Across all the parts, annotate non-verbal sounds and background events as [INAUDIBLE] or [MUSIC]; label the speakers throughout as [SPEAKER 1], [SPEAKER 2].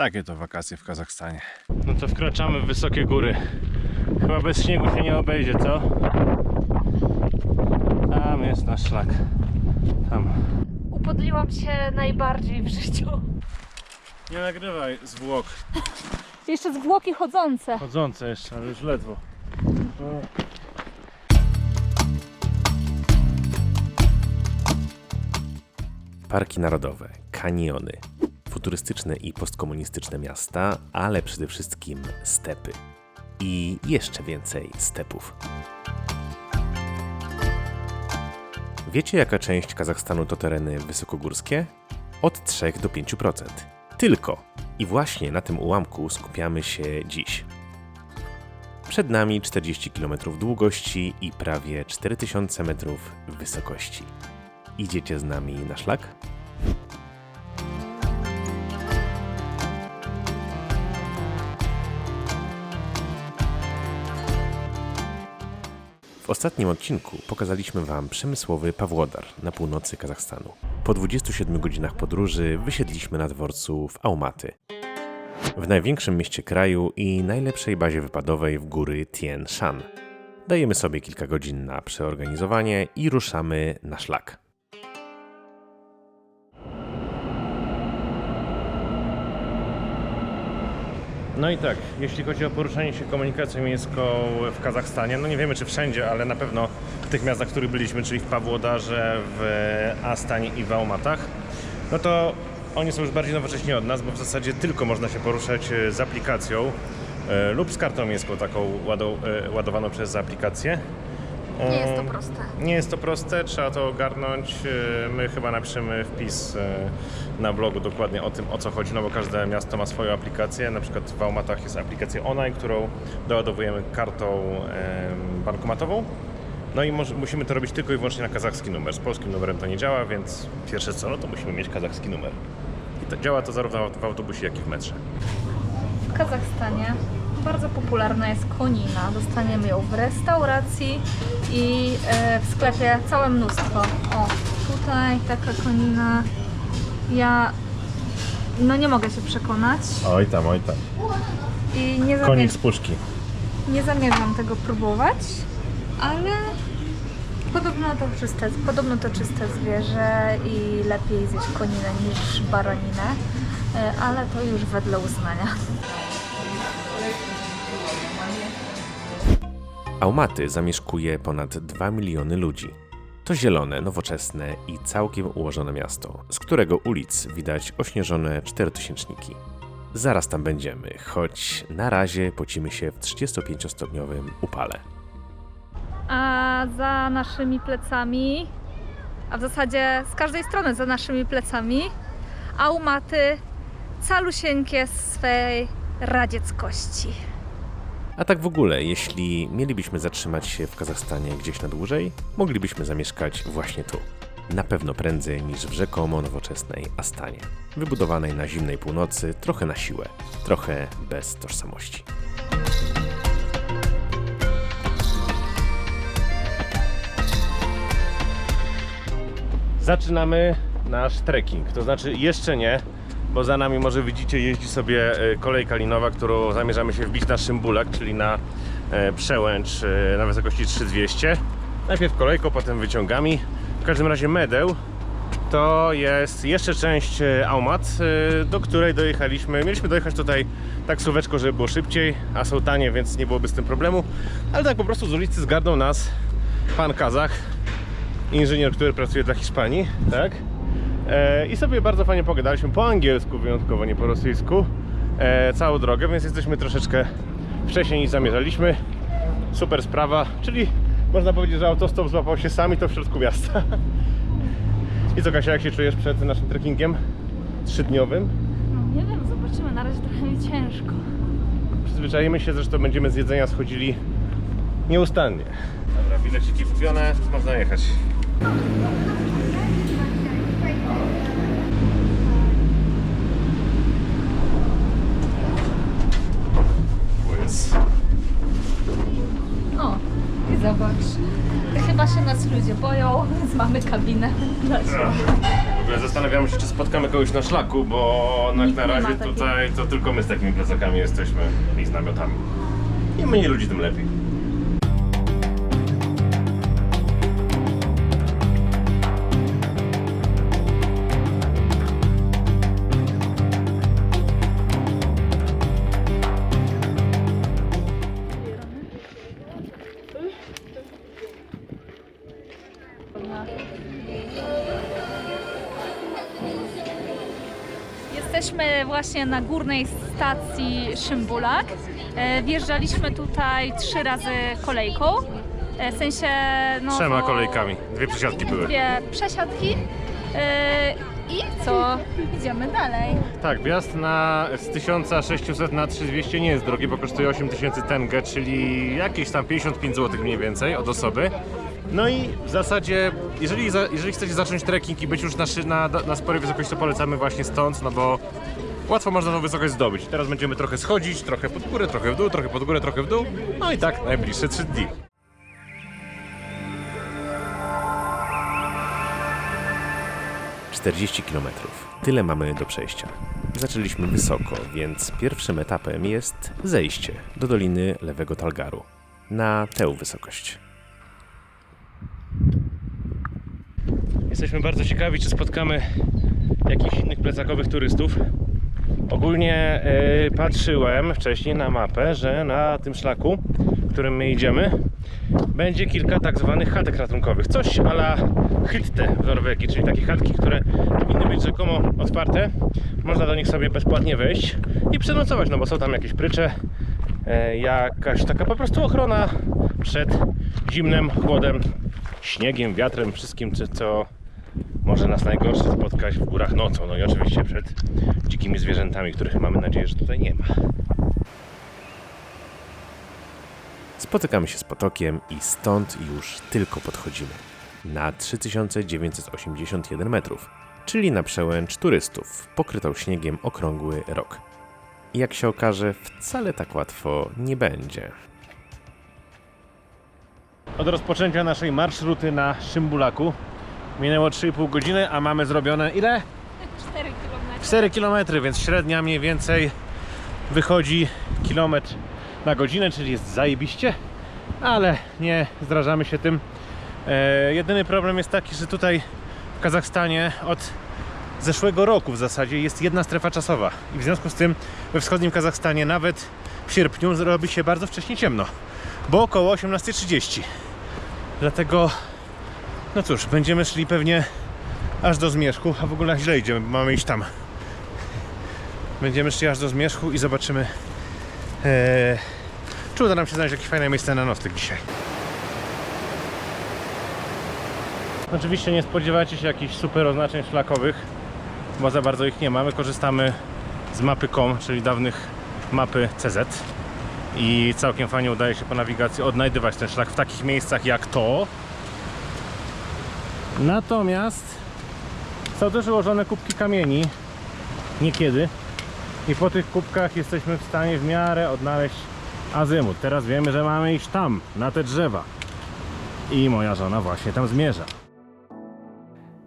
[SPEAKER 1] Takie to wakacje w Kazachstanie. No to wkraczamy w wysokie góry. Chyba bez śniegu się nie obejdzie, co? Tam jest nasz szlak. Tam.
[SPEAKER 2] Upodliłam się najbardziej w życiu.
[SPEAKER 1] Nie nagrywaj zwłok.
[SPEAKER 2] Jeszcze zwłoki chodzące.
[SPEAKER 1] Chodzące jeszcze, ale już ledwo.
[SPEAKER 3] Parki narodowe, kaniony, futurystyczne i postkomunistyczne miasta, ale przede wszystkim stepy. I jeszcze więcej stepów. Wiecie, jaka część Kazachstanu to tereny wysokogórskie? Od 3 do 5%. Tylko. I właśnie na tym ułamku skupiamy się dziś. Przed nami 40 km długości i prawie 4000 metrów wysokości. Idziecie z nami na szlak? W ostatnim odcinku pokazaliśmy Wam przemysłowy Pawłodar na północy Kazachstanu. Po 27 godzinach podróży wysiedliśmy na dworcu w Aumaty. W największym mieście kraju i najlepszej bazie wypadowej w góry Tien Shan. Dajemy sobie kilka godzin na przeorganizowanie i ruszamy na szlak.
[SPEAKER 1] No i tak, jeśli chodzi o poruszanie się komunikacją miejską w Kazachstanie, no nie wiemy czy wszędzie, ale na pewno w tych miastach, w których byliśmy, czyli w Pawłodarze, w Astanie i w Almatach, no to oni są już bardziej nowocześni od nas, bo w zasadzie tylko można się poruszać e, z aplikacją e, lub z kartą miejską taką e, ładowaną przez aplikację.
[SPEAKER 2] Nie jest to proste.
[SPEAKER 1] Nie jest to proste, trzeba to ogarnąć. E, My chyba napiszemy wpis e, na blogu dokładnie o tym, o co chodzi, no bo każde miasto ma swoją aplikację. Na przykład w Almatach jest aplikacja online, którą doładowujemy kartą bankomatową. No i może, musimy to robić tylko i wyłącznie na kazachski numer. Z polskim numerem to nie działa, więc pierwsze co, no to musimy mieć kazachski numer. I to, działa to zarówno w autobusie, jak i w metrze.
[SPEAKER 2] W Kazachstanie bardzo popularna jest konina. Dostaniemy ją w restauracji i e, w sklepie całe mnóstwo. O, tutaj taka konina. Ja no nie mogę się przekonać
[SPEAKER 1] Oj tam, oj tam.
[SPEAKER 2] i nie,
[SPEAKER 1] Konik
[SPEAKER 2] zamierz-
[SPEAKER 1] z puszki.
[SPEAKER 2] nie zamierzam tego próbować, ale podobno to czyste, podobno to czyste zwierzę i lepiej zjeść koninę niż baraninę, e, ale to już wedle uznania.
[SPEAKER 3] Aumaty zamieszkuje ponad 2 miliony ludzi. To zielone, nowoczesne i całkiem ułożone miasto, z którego ulic widać ośnieżone czterotysięczniki. Zaraz tam będziemy, choć na razie pocimy się w 35-stopniowym upale.
[SPEAKER 2] A za naszymi plecami, a w zasadzie z każdej strony za naszymi plecami, aumaty calusieńkie z swej radzieckości.
[SPEAKER 3] A tak w ogóle, jeśli mielibyśmy zatrzymać się w Kazachstanie gdzieś na dłużej, moglibyśmy zamieszkać właśnie tu. Na pewno prędzej niż w rzekomo nowoczesnej Astanie, wybudowanej na zimnej północy trochę na siłę, trochę bez tożsamości.
[SPEAKER 1] Zaczynamy nasz trekking, to znaczy jeszcze nie, bo za nami może widzicie jeździ sobie e, kolejka linowa, którą zamierzamy się wbić na Szymbulak, czyli na e, przełęcz e, na wysokości 3200. Najpierw kolejką, potem wyciągami. W każdym razie Medeł to jest jeszcze część Aumat, do której dojechaliśmy. Mieliśmy dojechać tutaj taksóweczką, żeby było szybciej, a są tanie, więc nie byłoby z tym problemu. Ale tak po prostu z ulicy zgarnął nas pan Kazach, inżynier, który pracuje dla Hiszpanii, tak? E, I sobie bardzo fajnie pogadaliśmy po angielsku, wyjątkowo nie po rosyjsku, e, całą drogę, więc jesteśmy troszeczkę wcześniej niż zamierzaliśmy. Super sprawa, czyli można powiedzieć, że autostop złapał się sami to w środku miasta. [LAUGHS] I co Kasia, jak się czujesz przed naszym trekkingiem trzydniowym?
[SPEAKER 2] No nie wiem, zobaczymy, na razie trochę mi ciężko.
[SPEAKER 1] Przyzwyczajimy się, zresztą będziemy z jedzenia schodzili nieustannie. Dobra, bileciki kupione, można jechać. O jest.
[SPEAKER 2] O, i zobacz. Chyba się nas ludzie boją, więc mamy kabinę dla siebie.
[SPEAKER 1] W ogóle zastanawiamy się, czy spotkamy kogoś na szlaku, bo na,
[SPEAKER 2] Nikt
[SPEAKER 1] na
[SPEAKER 2] nie ma
[SPEAKER 1] razie
[SPEAKER 2] takich.
[SPEAKER 1] tutaj to tylko my z takimi plecakami jesteśmy i z namiotami. Im mniej ludzi, tym lepiej.
[SPEAKER 2] Właśnie na górnej stacji Szymbulak. E, Wjeżdżaliśmy tutaj trzy razy kolejką. E, W sensie. No,
[SPEAKER 1] Trzema
[SPEAKER 2] to
[SPEAKER 1] kolejkami. Dwie przesiadki były.
[SPEAKER 2] Dwie przesiadki. E, I co? Idziemy dalej.
[SPEAKER 1] Tak, wjazd na, z 1600 na 3200 nie jest drogi, bo kosztuje 8000 tenge, czyli jakieś tam 55 zł mniej więcej od osoby. No i w zasadzie, jeżeli, jeżeli chcecie zacząć trekking i być już na, na, na sporej wysokości, to polecamy właśnie stąd, no bo łatwo można tą wysokość zdobyć. Teraz będziemy trochę schodzić, trochę pod górę, trochę w dół, trochę pod górę, trochę w dół. No i tak najbliższe 3 dni.
[SPEAKER 3] – 40 km. Tyle mamy do przejścia. Zaczęliśmy wysoko, więc pierwszym etapem jest zejście do doliny Lewego Talgaru. Na tę wysokość.
[SPEAKER 1] Jesteśmy bardzo ciekawi, czy spotkamy jakichś innych plecakowych turystów. Ogólnie e, patrzyłem wcześniej na mapę, że na tym szlaku, którym my idziemy, będzie kilka tak zwanych chatek ratunkowych. Coś ala hytte w Norwegii, czyli takie chatki, które powinny być rzekomo otwarte. Można do nich sobie bezpłatnie wejść i przenocować, no bo są tam jakieś prycze, e, jakaś taka po prostu ochrona przed zimnem, chłodem, śniegiem, wiatrem, wszystkim, co może nas najgorsze spotkać w górach nocą. No i oczywiście przed dzikimi zwierzętami, których mamy nadzieję, że tutaj nie ma.
[SPEAKER 3] Spotykamy się z potokiem i stąd już tylko podchodzimy. Na 3981 metrów, czyli na przełęcz turystów, pokrytą śniegiem okrągły rok. I jak się okaże, wcale tak łatwo nie będzie.
[SPEAKER 1] Od rozpoczęcia naszej marszruty na Szymbulaku minęło 3,5 godziny, a mamy zrobione ile?
[SPEAKER 2] 4 km.
[SPEAKER 1] 4 km, więc średnia mniej więcej wychodzi kilometr na godzinę, czyli jest zajebiście, ale nie zdrażamy się tym. E, jedyny problem jest taki, że tutaj w Kazachstanie od zeszłego roku w zasadzie jest jedna strefa czasowa i w związku z tym we wschodnim Kazachstanie nawet w sierpniu zrobi się bardzo wcześnie ciemno, bo około 18.30. Dlatego, no cóż, będziemy szli pewnie aż do Zmierzchu, a w ogóle źle idziemy, bo mamy iść tam. Będziemy szli aż do Zmierzchu i zobaczymy, e, czy uda nam się znaleźć jakieś fajne miejsce na nocleg dzisiaj. Oczywiście nie spodziewajcie się jakichś super oznaczeń szlakowych, bo za bardzo ich nie ma. My korzystamy z mapy COM, czyli dawnych mapy CZ i całkiem fajnie udaje się po nawigacji odnajdywać ten szlak w takich miejscach jak to. Natomiast są też ułożone kubki kamieni niekiedy i po tych kubkach jesteśmy w stanie w miarę odnaleźć azymut. Teraz wiemy, że mamy iść tam, na te drzewa. I moja żona właśnie tam zmierza.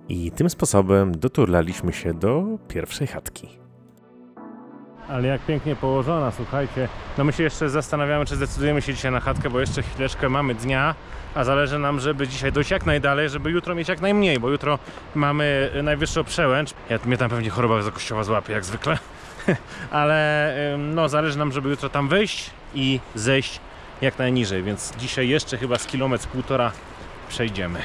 [SPEAKER 3] I tym sposobem doturlaliśmy się do pierwszej chatki.
[SPEAKER 1] Ale jak pięknie położona, słuchajcie. No my się jeszcze zastanawiamy, czy zdecydujemy się dzisiaj na chatkę, bo jeszcze chwileczkę mamy dnia, a zależy nam, żeby dzisiaj dojść jak najdalej, żeby jutro mieć jak najmniej, bo jutro mamy najwyższą przełęcz. Ja, mnie tam pewnie choroba wysokościowa złapie, jak zwykle. [LAUGHS] Ale no, zależy nam, żeby jutro tam wejść i zejść jak najniżej, więc dzisiaj jeszcze chyba z kilometr półtora przejdziemy.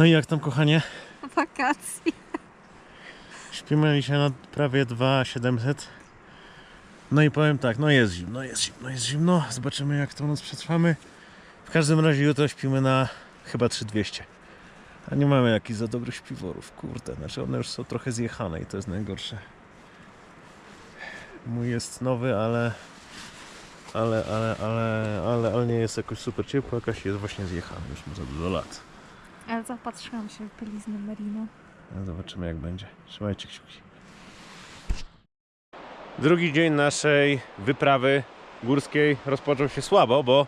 [SPEAKER 1] No i jak tam, kochanie?
[SPEAKER 2] Wakacji.
[SPEAKER 1] Śpimy dzisiaj na prawie 2700. No i powiem tak, no jest zimno, jest zimno, jest zimno. Zobaczymy jak tą noc przetrwamy. W każdym razie jutro śpimy na chyba 3200. A nie mamy jakichś za dobrych śpiworów, kurde. Znaczy one już są trochę zjechane i to jest najgorsze. Mój jest nowy, ale ale, ale, ale, ale, ale nie jest jakoś super ciepło, jakaś jest właśnie zjechana, już ma za dużo lat.
[SPEAKER 2] Ale zapatrzyłam się w bieliznę Merino.
[SPEAKER 1] No zobaczymy jak będzie. Trzymajcie kciuki. Drugi dzień naszej wyprawy górskiej rozpoczął się słabo, bo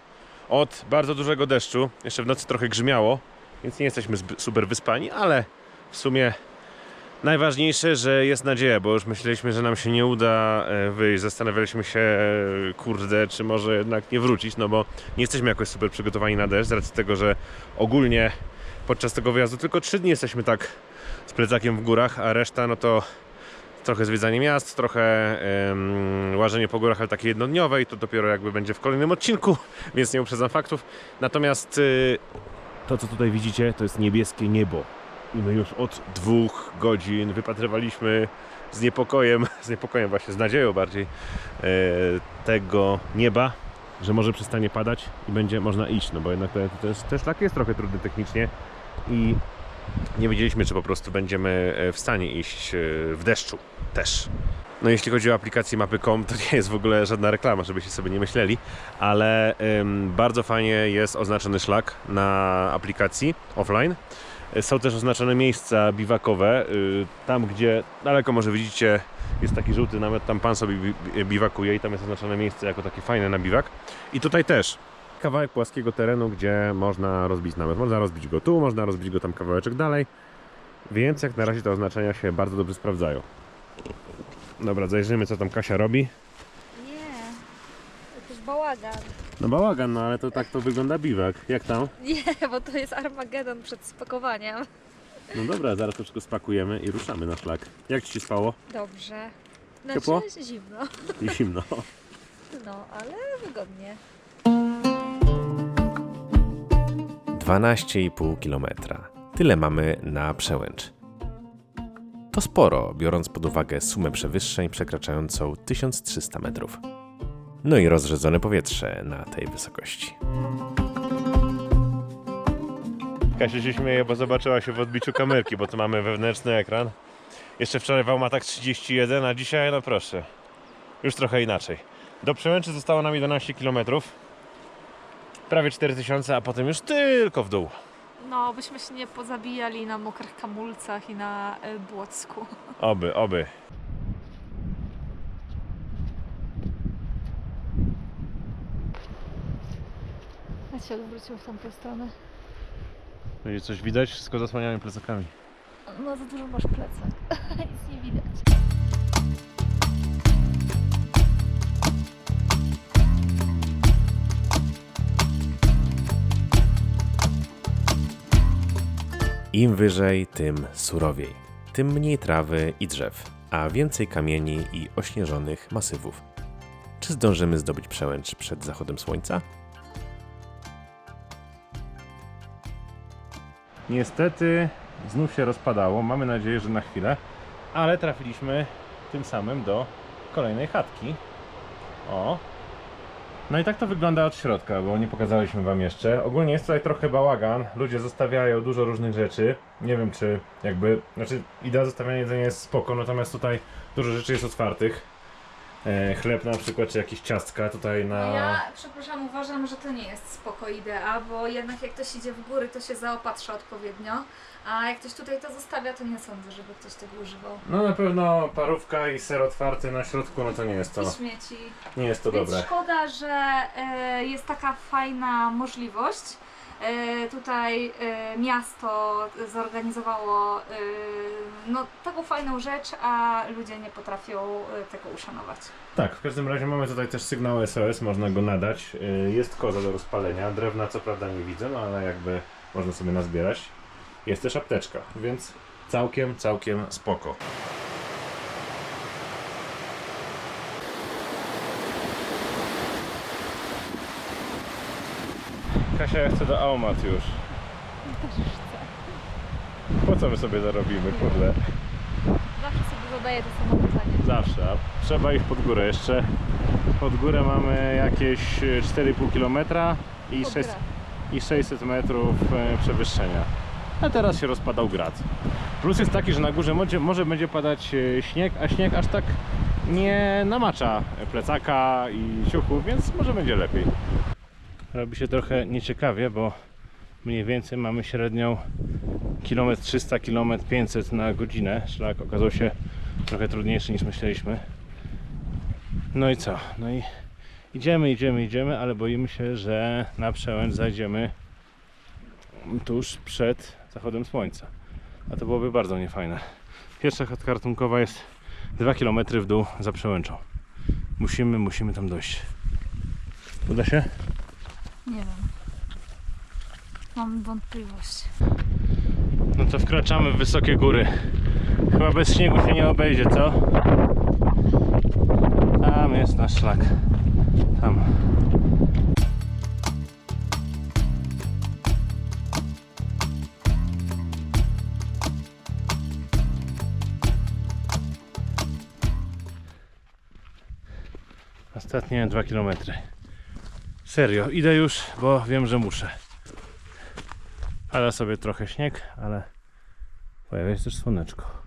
[SPEAKER 1] od bardzo dużego deszczu, jeszcze w nocy trochę grzmiało, więc nie jesteśmy super wyspani, ale w sumie najważniejsze, że jest nadzieja, bo już myśleliśmy, że nam się nie uda e, wyjść. Zastanawialiśmy się, e, kurde, czy może jednak nie wrócić, no bo nie jesteśmy jakoś super przygotowani na deszcz, z racji tego, że ogólnie podczas tego wyjazdu tylko trzy dni jesteśmy tak z plecakiem w górach, a reszta no to trochę zwiedzanie miast, trochę em, łażenie po górach, ale takie jednodniowe i to dopiero jakby będzie w kolejnym odcinku, [LAUGHS] więc nie uprzedzam faktów. Natomiast y, to, co tutaj widzicie, to jest niebieskie niebo. I my już od dwóch godzin wypatrywaliśmy z niepokojem, [LAUGHS] z niepokojem właśnie, z nadzieją bardziej e, tego nieba, że może przestanie padać i będzie można iść, no bo jednak to jest, też tak jest trochę trudny technicznie i nie wiedzieliśmy, czy po prostu będziemy e, w stanie iść e, w deszczu też. No jeśli chodzi o aplikację mapy.com, to nie jest w ogóle żadna reklama, żebyście sobie nie myśleli, ale ym, bardzo fajnie jest oznaczony szlak na aplikacji offline. E, Są też oznaczone miejsca biwakowe. y, Tam, gdzie daleko może widzicie, jest taki żółty namiot, tam pan sobie bi- biwakuje i tam jest oznaczone miejsce jako takie fajne na biwak. I tutaj też kawałek płaskiego terenu, gdzie można rozbić namiot. Można rozbić go tu, można rozbić go tam kawałeczek dalej. Więc jak na razie te oznaczenia się bardzo dobrze sprawdzają. Dobra, zajrzymy co tam Kasia robi.
[SPEAKER 2] Nie, to jest bałagan.
[SPEAKER 1] No bałagan, no ale to tak to wygląda biwak. Jak tam?
[SPEAKER 2] Nie, bo to jest Armagedon przed spakowaniem.
[SPEAKER 1] No dobra, zaraz to wszystko spakujemy i ruszamy na szlak. Jak Ci się spało?
[SPEAKER 2] Dobrze.
[SPEAKER 1] Ciepło?
[SPEAKER 2] Znaczy zimno.
[SPEAKER 1] I zimno.
[SPEAKER 2] No, ale wygodnie.
[SPEAKER 3] 12,5 km. Tyle mamy na przełęcz. To sporo, biorąc pod uwagę sumę przewyższeń przekraczającą 1300 metrów. No i rozrzedzone powietrze na tej wysokości.
[SPEAKER 1] Kasia się śmieje, bo zobaczyła się w odbiciu kamerki, bo tu mamy wewnętrzny ekran. Jeszcze wczoraj w Almatach 31, a dzisiaj, no proszę, już trochę inaczej. Do Przełęczy zostało nam 11 km. Prawie 4000, a potem już tylko w dół.
[SPEAKER 2] No, byśmy się nie pozabijali na mokrych kamulcach i na y, Błocku. [LAUGHS]
[SPEAKER 1] Oby, oby.
[SPEAKER 2] Ja się odwróciła w tamtą stronę.
[SPEAKER 1] Będzie coś widać? Wszystko zasłaniamy plecakami.
[SPEAKER 2] No za dużo masz plecak. [LAUGHS]
[SPEAKER 3] Im wyżej, tym surowiej. Tym mniej trawy i drzew, a więcej kamieni i ośnieżonych masywów. Czy zdążymy zdobyć przełęcz przed zachodem słońca?
[SPEAKER 1] Niestety znów się rozpadało. Mamy nadzieję, że na chwilę, ale trafiliśmy tym samym do kolejnej chatki. O. No i tak to wygląda od środka, bo nie pokazaliśmy wam jeszcze. Ogólnie jest tutaj trochę bałagan. Ludzie zostawiają dużo różnych rzeczy. Nie wiem czy jakby, znaczy idea zostawiania jedzenia jest spoko, natomiast tutaj dużo rzeczy jest otwartych. E, chleb na przykład, czy jakieś ciastka tutaj na...
[SPEAKER 2] No ja, przepraszam, uważam, że to nie jest spoko idea, bo jednak jak ktoś idzie w góry, to się zaopatrza odpowiednio, a jak ktoś tutaj to zostawia, to nie sądzę, żeby ktoś tego używał.
[SPEAKER 1] No na pewno parówka i ser otwarty na środku, no to nie jest to,
[SPEAKER 2] I śmieci.
[SPEAKER 1] nie jest to
[SPEAKER 2] Więc
[SPEAKER 1] dobre.
[SPEAKER 2] szkoda, że e, jest taka fajna możliwość. E, tutaj e, miasto zorganizowało e, no, taką fajną rzecz, a ludzie nie potrafią tego uszanować.
[SPEAKER 1] Tak, w każdym razie mamy tutaj też sygnał SOS, można go nadać. Jest koza do rozpalenia, drewna co prawda nie widzę, no ale jakby można sobie nazbierać. Jest też apteczka, więc całkiem, całkiem spoko. Kasia chce do Aumat już. Po co my sobie zarobimy, kurde?
[SPEAKER 2] Zawsze sobie zadaję to samo pytanie.
[SPEAKER 1] Zawsze, a trzeba iść pod górę jeszcze. Pod górę mamy jakieś e, 4,5 km i,
[SPEAKER 2] Pod
[SPEAKER 1] 6,
[SPEAKER 2] grę.
[SPEAKER 1] i 600 metrów e, przewyższenia. A teraz się rozpadał grad. Plus jest taki, że na górze może, może będzie padać e, śnieg, a śnieg aż tak nie namacza plecaka i ciuchów, więc może będzie lepiej. Robi się trochę nieciekawie, bo mniej więcej mamy średnią kilometr 300, kilometr 500 na godzinę. Szlak okazał się trochę trudniejszy niż myśleliśmy. No i co? No i idziemy, idziemy, idziemy, ale boimy się, że na przełęcz zajdziemy tuż przed zachodem słońca. A to byłoby bardzo niefajne. Pierwsza chatka ratunkowa jest 2 km w dół za przełęczą. Musimy, musimy tam dojść. Uda się?
[SPEAKER 2] Nie wiem. Mam wątpliwość.
[SPEAKER 1] No to wkraczamy w wysokie góry. Chyba bez śniegu się nie obejdzie, co? Tam jest nasz szlak. Tam. Ostatnie 2 km. Serio, idę już, bo wiem, że muszę. Pada sobie trochę śnieg, ale pojawia się też słoneczko.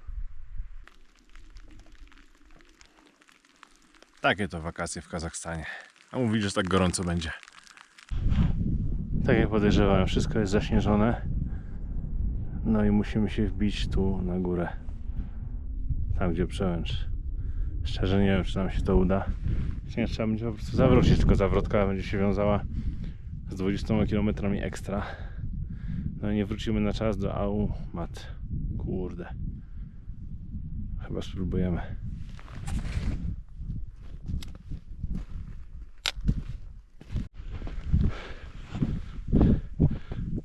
[SPEAKER 1] Takie to wakacje w Kazachstanie. A mówili, że tak gorąco będzie. Tak jak podejrzewałem, wszystko jest zaśnieżone. No i musimy się wbić tu na górę. Tam gdzie przełęcz. Szczerze nie wiem, czy nam się to uda. Nie trzeba będzie po prostu zawrócić, tylko zawrotka będzie się wiązała z 20 km ekstra. No i nie wrócimy na czas do Au Mat. Kurde. Chyba spróbujemy.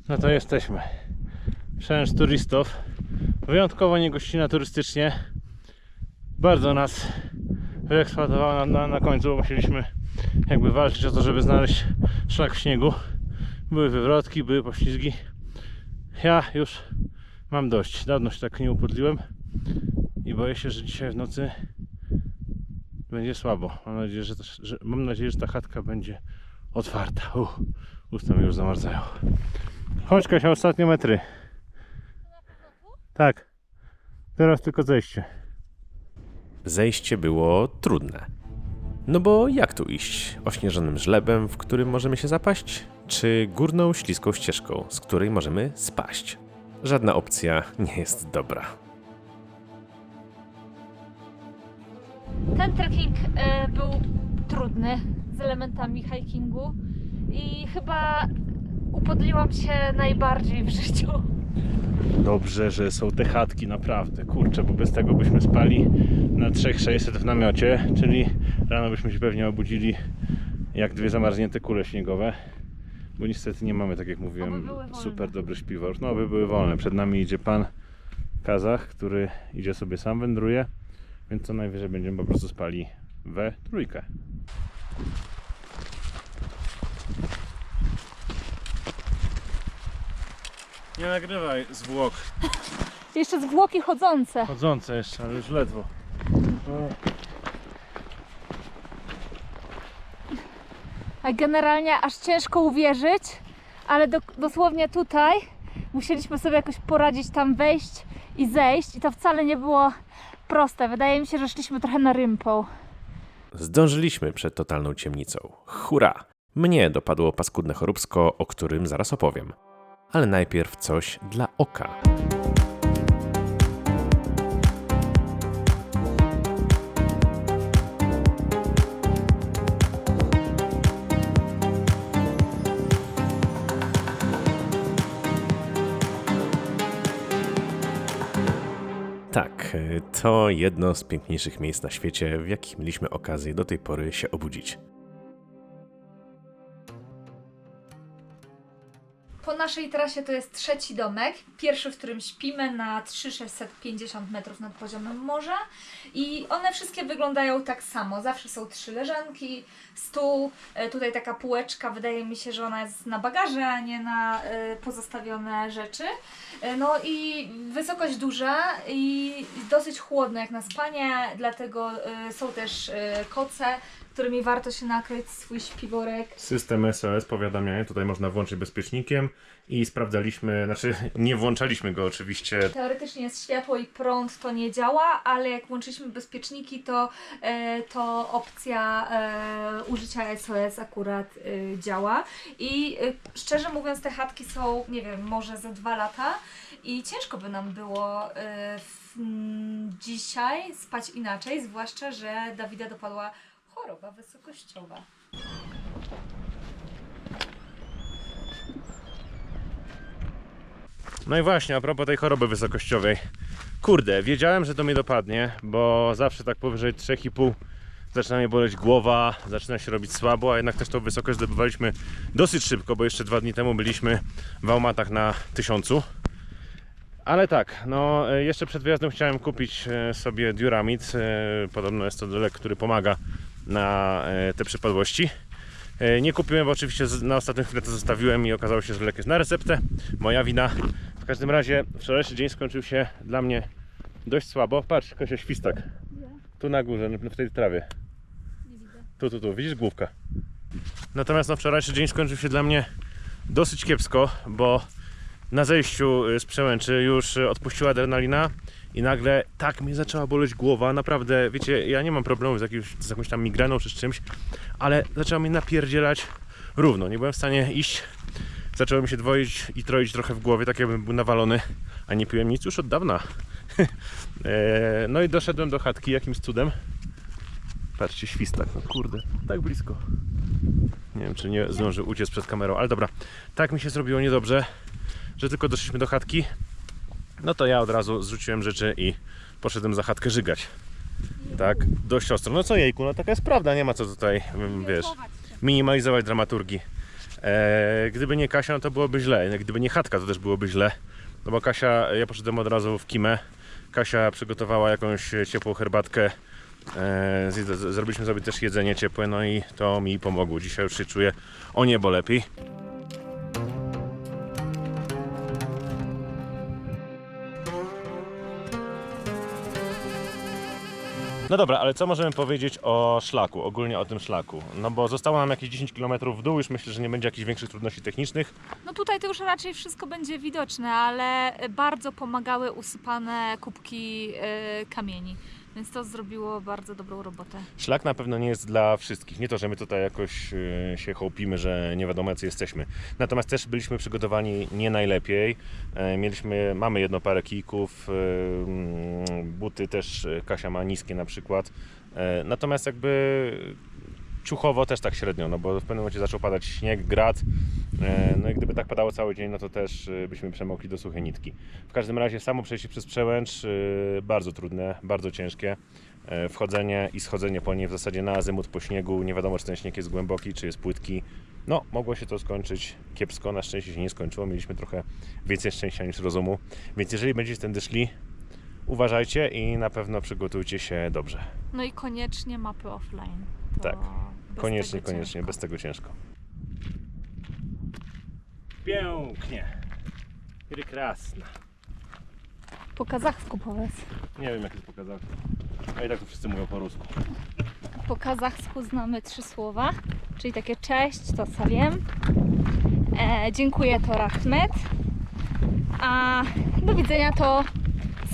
[SPEAKER 1] No to jesteśmy. Przełęcz turystów. Wyjątkowo niegościna turystycznie. Bardzo nas wyeksploatowała na, na, na końcu, bo musieliśmy jakby walczyć o to, żeby znaleźć szlak w śniegu. Były wywrotki, były poślizgi. Ja już mam dość. Dawno się tak nie upodliłem i boję się, że dzisiaj w nocy będzie słabo. Mam nadzieję, że, to, że, mam nadzieję, że ta chatka będzie otwarta. Uh, usta mi już zamarzają. Chodź Kasia, ostatnie metry. Tak. Teraz tylko zejście.
[SPEAKER 3] Zejście było trudne. No bo jak tu iść? Ośnieżonym żlebem, w którym możemy się zapaść? Czy górną śliską ścieżką, z której możemy spaść? Żadna opcja nie jest dobra.
[SPEAKER 2] Ten trekking e, był trudny z elementami hikingu i chyba upodliłam się najbardziej w życiu.
[SPEAKER 1] Dobrze, że są te chatki, naprawdę. Kurczę, bo bez tego byśmy spali na 3600 w namiocie, czyli rano byśmy się pewnie obudzili jak dwie zamarznięte kule śniegowe. Bo niestety nie mamy, tak jak mówiłem, super dobry śpiwór. No, by były wolne. Przed nami idzie pan Kazach, który idzie sobie sam, wędruje, więc co najwyżej będziemy po prostu spali we trójkę. Nie nagrywaj zwłok.
[SPEAKER 2] Jeszcze zwłoki chodzące.
[SPEAKER 1] Chodzące jeszcze, ale już ledwo.
[SPEAKER 2] A generalnie aż ciężko uwierzyć, ale do, dosłownie tutaj musieliśmy sobie jakoś poradzić tam wejść i zejść i to wcale nie było proste. Wydaje mi się, że szliśmy trochę na rympą.
[SPEAKER 3] Zdążyliśmy przed totalną ciemnicą. Hurra! Mnie dopadło paskudne choróbsko, o którym zaraz opowiem. Ale najpierw coś dla oka. Tak, to jedno z piękniejszych miejsc na świecie, w jakich mieliśmy okazję do tej pory się obudzić.
[SPEAKER 2] Po naszej trasie to jest trzeci domek, pierwszy, w którym śpimy na 3650 metrów nad poziomem morza i one wszystkie wyglądają tak samo. Zawsze są trzy leżanki, stół, e, tutaj taka półeczka, wydaje mi się, że ona jest na bagaże, a nie na e, pozostawione rzeczy. E, No i wysokość duża i dosyć chłodno jak na spanie, dlatego są też koce, którymi warto się nakryć swój śpiworek.
[SPEAKER 1] System SOS powiadamiania tutaj można włączyć bezpiecznikiem i sprawdzaliśmy, znaczy [LAUGHS] nie włączaliśmy go oczywiście.
[SPEAKER 2] Teoretycznie jest światło i prąd, to nie działa, ale jak włączyliśmy bezpieczniki, to, e, to opcja e, użycia SOS akurat e, działa. I e, szczerze mówiąc, te chatki są, nie wiem, może za dwa lata i ciężko by nam było e, w, m, dzisiaj spać inaczej, zwłaszcza, że Dawida dopadła choroba wysokościowa.
[SPEAKER 1] No i właśnie, a propos tej choroby wysokościowej. Kurde, wiedziałem, że to mnie dopadnie, bo zawsze tak powyżej 3,5 zaczyna mnie boleć głowa, zaczyna się robić słabo, a jednak też tą wysokość zdobywaliśmy dosyć szybko, bo jeszcze dwa dni temu byliśmy w Aumatach na 1000. Ale tak, no jeszcze przed wyjazdem chciałem kupić e, sobie Duramid. E, Podobno jest to lek, który pomaga na e, te przypadłości. E, Nie kupiłem, bo oczywiście na ostatnią chwilę to zostawiłem i okazało się, że lek jest na receptę. Moja wina. W każdym razie wczorajszy dzień skończył się dla mnie dość słabo. Patrz, Kosia Świstak. Tu na górze, w tej trawie. Tu, tu, tu, widzisz główka. Natomiast no, wczorajszy dzień skończył się dla mnie dosyć kiepsko, bo na zejściu y, z przełęczy już y, odpuściła adrenalina i nagle tak mnie zaczęła boleć głowa. Naprawdę, wiecie, ja nie mam problemu z, jakimś, z jakąś tam migreną czy z czymś, ale zaczęła mnie napierdzielać równo. Nie byłem w stanie iść. Zaczęło mi się dwoić i troić trochę w głowie, tak jakbym był nawalony, a nie piłem nic już od dawna. [LAUGHS] E, no i doszedłem do chatki jakimś cudem. Patrzcie, świstak, no kurde, tak blisko. Nie wiem, czy nie zdąży uciec przed kamerą, ale dobra. Tak mi się zrobiło niedobrze, że tylko doszliśmy do chatki. No to ja od razu zrzuciłem rzeczy i poszedłem za chatkę żygać. Tak, dość ostro. No co jejku, no taka jest prawda, nie ma co tutaj, mm, wiesz, minimalizować dramaturgii. E, gdyby nie Kasia, no to byłoby źle. Gdyby nie chatka, to też byłoby źle. No bo Kasia, ja poszedłem od razu w kimę. Kasia przygotowała jakąś ciepłą herbatkę. E, z- zrobiliśmy sobie też jedzenie ciepłe, no i to mi pomogło. Dzisiaj już się czuję o niebo lepiej. No dobra, ale co możemy powiedzieć o szlaku, ogólnie o tym szlaku? No bo zostało nam jakieś 10 km w dół, już myślę, że nie będzie jakichś większych trudności technicznych.
[SPEAKER 2] No tutaj to już raczej wszystko będzie widoczne, ale bardzo pomagały usypane kubki e, kamieni, więc to zrobiło bardzo dobrą robotę.
[SPEAKER 1] Szlak na pewno nie jest dla wszystkich. Nie to, że my tutaj jakoś y, się chłopimy, że nie wiadomo jacy jesteśmy. Natomiast też byliśmy przygotowani nie najlepiej. E, Mieliśmy, mamy jedno parę kijków, y, mm, buty też Kasia ma niskie na przykład. E, Natomiast jakby ciuchowo też tak średnio, no bo w pewnym momencie zaczął padać śnieg, grad. E, No i gdyby tak padało cały dzień, no to też y, byśmy przemokli do suchej nitki. W każdym razie samo przejście przez przełęcz y, bardzo trudne, bardzo ciężkie. E, Wchodzenie i schodzenie po niej w zasadzie na azymut po śniegu. Nie wiadomo, czy ten śnieg jest głęboki, czy jest płytki. No, mogło się to skończyć kiepsko. Na szczęście się nie skończyło. Mieliśmy trochę więcej szczęścia niż rozumu. Więc jeżeli będziecie tędy szli, uważajcie i na pewno przygotujcie się dobrze.
[SPEAKER 2] No i koniecznie mapy offline.
[SPEAKER 1] Tak. Koniecznie, koniecznie.
[SPEAKER 2] ciężko.
[SPEAKER 1] Bez tego ciężko. Pięknie. Prekrasna.
[SPEAKER 2] Po kazachsku powiedz.
[SPEAKER 1] Nie wiem, jak jest pokazane. A i tak to wszyscy mówią po rusku.
[SPEAKER 2] Po kazachsku znamy trzy słowa, czyli takie cześć, to co wiem. E, dziękuję to rahmet. A do widzenia to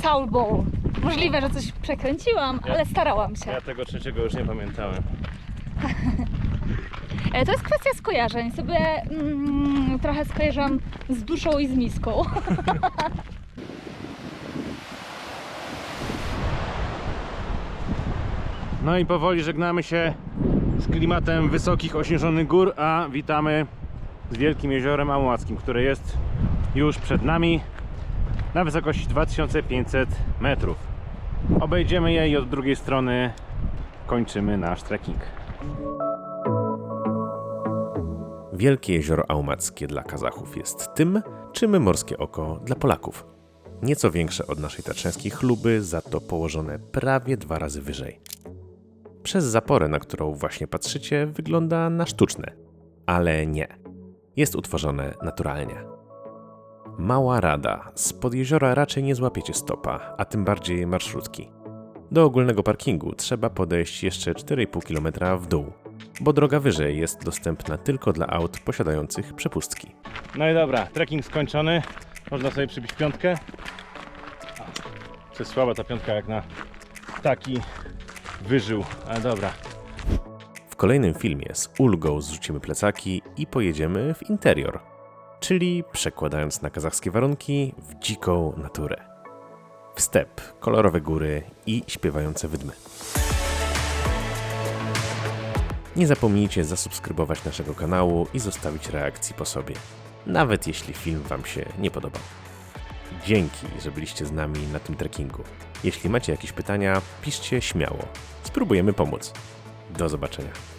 [SPEAKER 2] saul bowl. Możliwe, że coś przekręciłam, ale starałam się.
[SPEAKER 1] Ja tego trzeciego już nie pamiętałem. [LAUGHS]
[SPEAKER 2] E, To jest kwestia skojarzeń. Sobie mm, trochę skojarzam z duszą i z miską. [LAUGHS]
[SPEAKER 1] No i powoli żegnamy się z klimatem wysokich, ośnieżonych gór, a witamy z Wielkim Jeziorem Amułackim, które jest już przed nami na wysokości 2500 metrów. Obejdziemy je i od drugiej strony kończymy nasz trekking.
[SPEAKER 3] Wielkie jezioro Aumackie dla Kazachów jest tym, czym morskie oko dla Polaków. Nieco większe od naszej tatrzańskiej chluby, za to położone prawie dwa razy wyżej. Przez zaporę, na którą właśnie patrzycie, wygląda na sztuczne. Ale nie. Jest utworzone naturalnie. Mała rada. Spod jeziora raczej nie złapiecie stopa, a tym bardziej marszrutki. Do ogólnego parkingu trzeba podejść jeszcze 4,5 km w dół, bo droga wyżej jest dostępna tylko dla aut posiadających przepustki.
[SPEAKER 1] No i dobra, trekking skończony. Można sobie przybić piątkę. To jest słaba ta piątka jak na taki wyżył, ale dobra.
[SPEAKER 3] W kolejnym filmie z ulgą zrzucimy plecaki i pojedziemy w interior, czyli przekładając na kazachskie warunki w dziką naturę. Step, kolorowe góry i śpiewające wydmy. Nie zapomnijcie zasubskrybować naszego kanału i zostawić reakcji po sobie, nawet jeśli film Wam się nie podobał. Dzięki, że byliście z nami na tym trekkingu. Jeśli macie jakieś pytania, piszcie śmiało. Spróbujemy pomóc. Do zobaczenia.